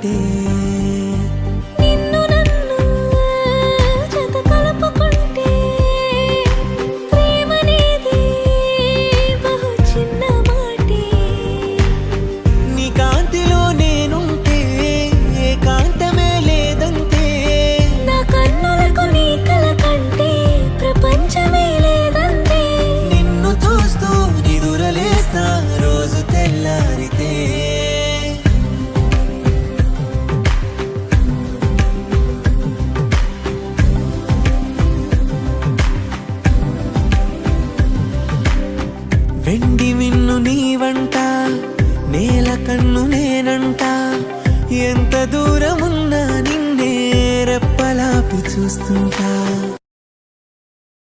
地 నిన్ను నీవంట నేల కన్ను నేనంట. ఎంత దూరమున్నా నిన్నే రెప్పలాపి చూస్తుంటా.